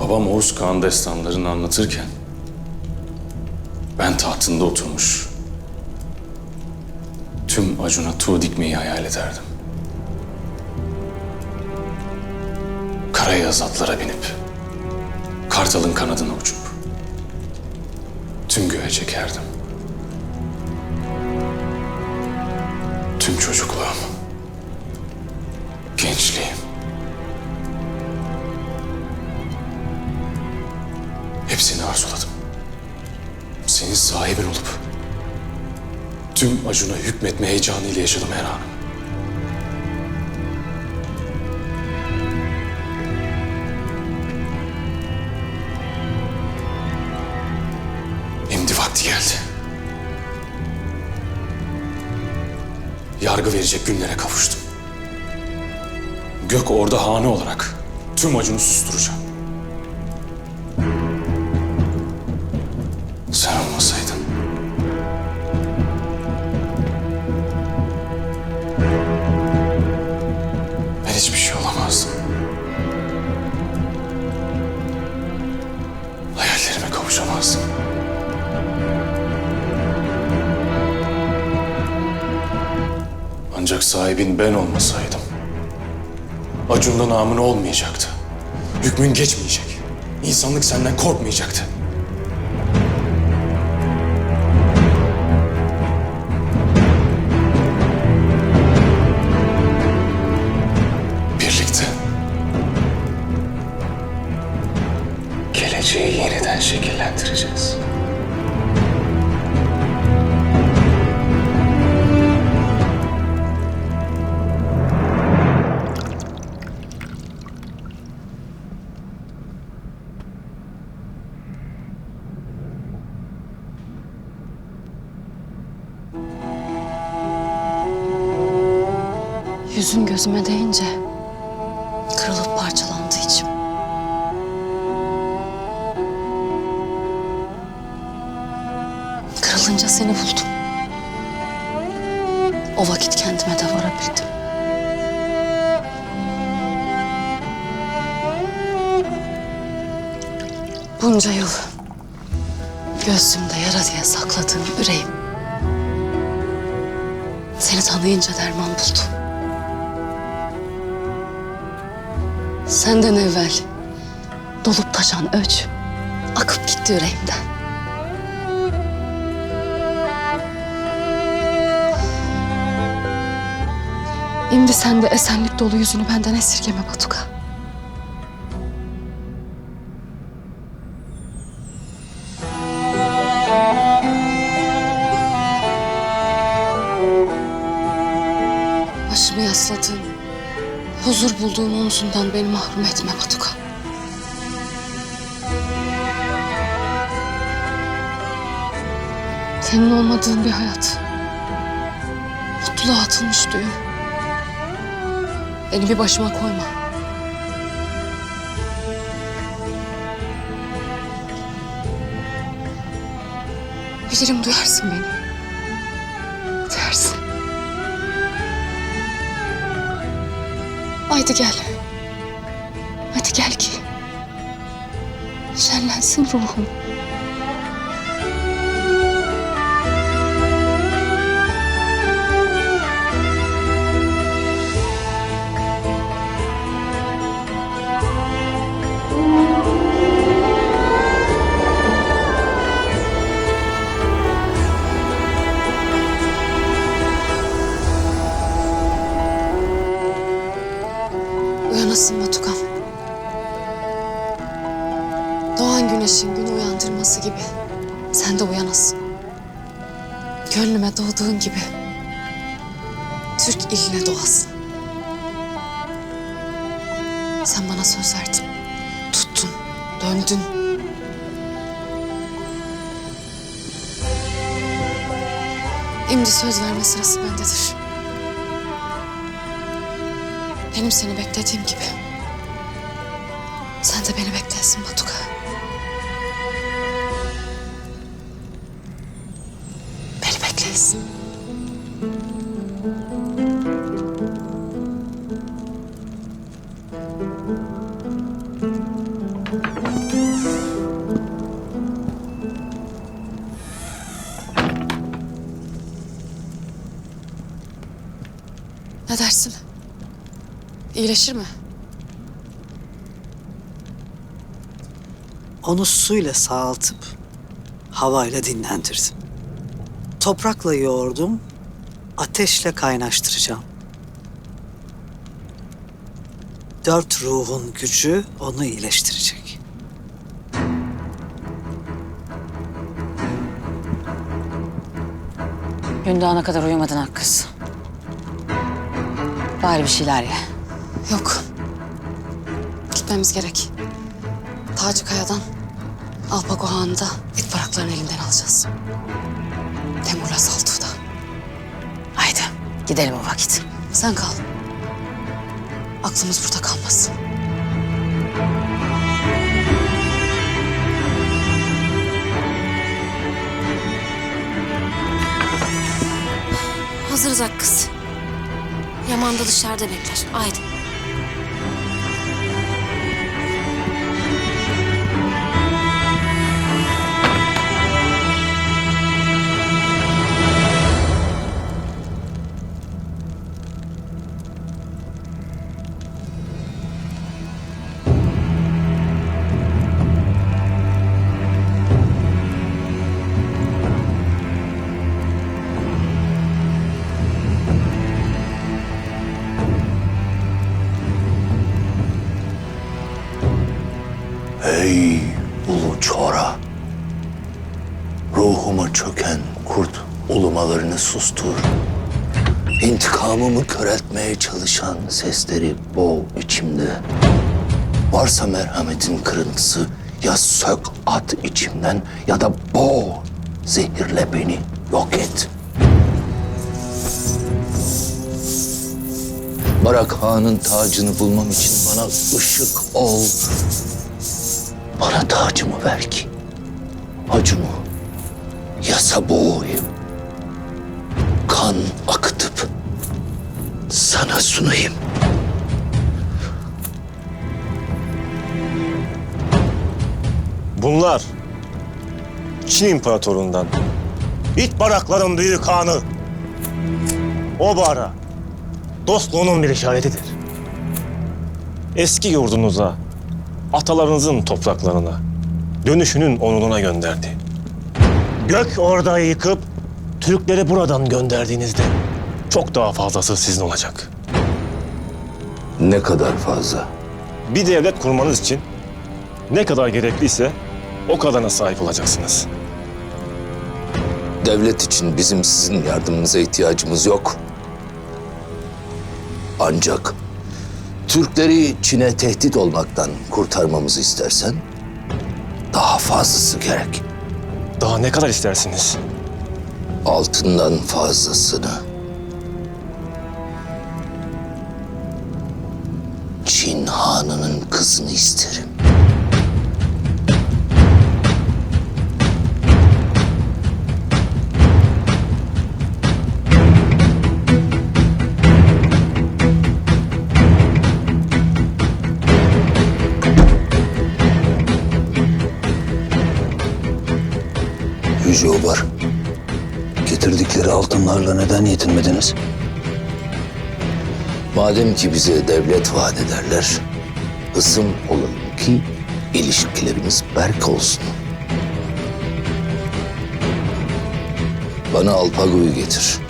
Babam Oğuz Kağan destanlarını anlatırken ben tahtında oturmuş tüm Acun'a tuğ dikmeyi hayal ederdim. Karayaz atlara binip kartalın kanadına uçup tüm göğe çekerdim. Tüm çocukluğum, gençliğim, hepsini arzuladım. Senin sahibin olup tüm Acun'a hükmetme heyecanıyla yaşadım her anım. Şimdi vakti geldi. Yargı verecek günlere kavuştum. Gök orada hane olarak tüm acını susturacağım. Sahibin ben olmasaydım, Acun'da namın olmayacaktı. Hükmün geçmeyecek. İnsanlık senden korkmayacaktı. Birlikte geleceği yeniden şekillendireceğiz. Yüzün gözüme değince kırılıp parçalandı içim. Kırılınca seni buldum. O vakit kendime de varabildim. Bunca yıl göğsümde yara diye sakladığım yüreğim seni tanıyınca derman buldu. Senden evvel dolup taşan öç akıp gitti yüreğimden. Şimdi sen de esenlik dolu yüzünü benden esirgeme Batuka. Huzur bulduğum omzundan beni mahrum etme Batuka. Senin olmadığın bir hayat. Mutluluğa atılmış düğüm. Beni bir başıma koyma. Bilirim duyarsın beni. Haydi gel. Hadi gel ki. Şenlensin ruhum. Uyanasın Batukan. Doğan güneşin günü uyandırması gibi sen de uyanasın. Gönlüme doğduğun gibi Türk iline doğasın. Sen bana söz verdin. Tuttun, döndün. Şimdi söz verme sırası bendedir. Benim seni beklediğim gibi. Sen de beni bekleyesin Batuka. Beni bekleyesin. İyileşir mi? Onu suyla sağaltıp havayla dinlendirdim. Toprakla yoğurdum, ateşle kaynaştıracağım. Dört ruhun gücü onu iyileştirecek. Gündoğana kadar uyumadın Hakkız. Bari bir şeyler ye. Yok. Gitmemiz gerek. Taci Kaya'dan Alpago Han'ı da it baraklarını elinden alacağız. Temur'la Saltuğ'u. Haydi gidelim o vakit. Sen kal. Aklımız burada kalmasın. Hazırız Hakkız. Yaman da dışarıda bekler. Haydi. Çöken kurt ulumalarını sustur. İntikamımı köreltmeye çalışan sesleri boğ içimde. Varsa merhametin kırıntısı ya sök at içimden ya da boğ zehirle beni yok et. Barak Han'ın tacını bulmam için bana ışık ol. Bana tacımı ver ki acımı yasa boğayım. Kan akıtıp sana sunayım. Bunlar Çin İmparatorundan İt barakların büyük hanı. O bara dostluğunun bir işaretidir. Eski yurdunuza, atalarınızın topraklarına, dönüşünün onuruna gönderdi. Gök orada yıkıp Türkleri buradan gönderdiğinizde çok daha fazlası sizin olacak. Ne kadar fazla? Bir devlet kurmanız için ne kadar gerekliyse o kadarına sahip olacaksınız. Devlet için bizim sizin yardımınıza ihtiyacımız yok. Ancak Türkleri Çin'e tehdit olmaktan kurtarmamızı istersen daha fazlası gerek. Daha ne kadar istersiniz? altından fazlasını. Çin Hanı'nın kızını isterim. Yüce Obar, getirdikleri altınlarla neden yetinmediniz? Madem ki bize devlet vaat ederler, ısım olalım ki ilişkilerimiz berk olsun. Bana Alpago'yu getir.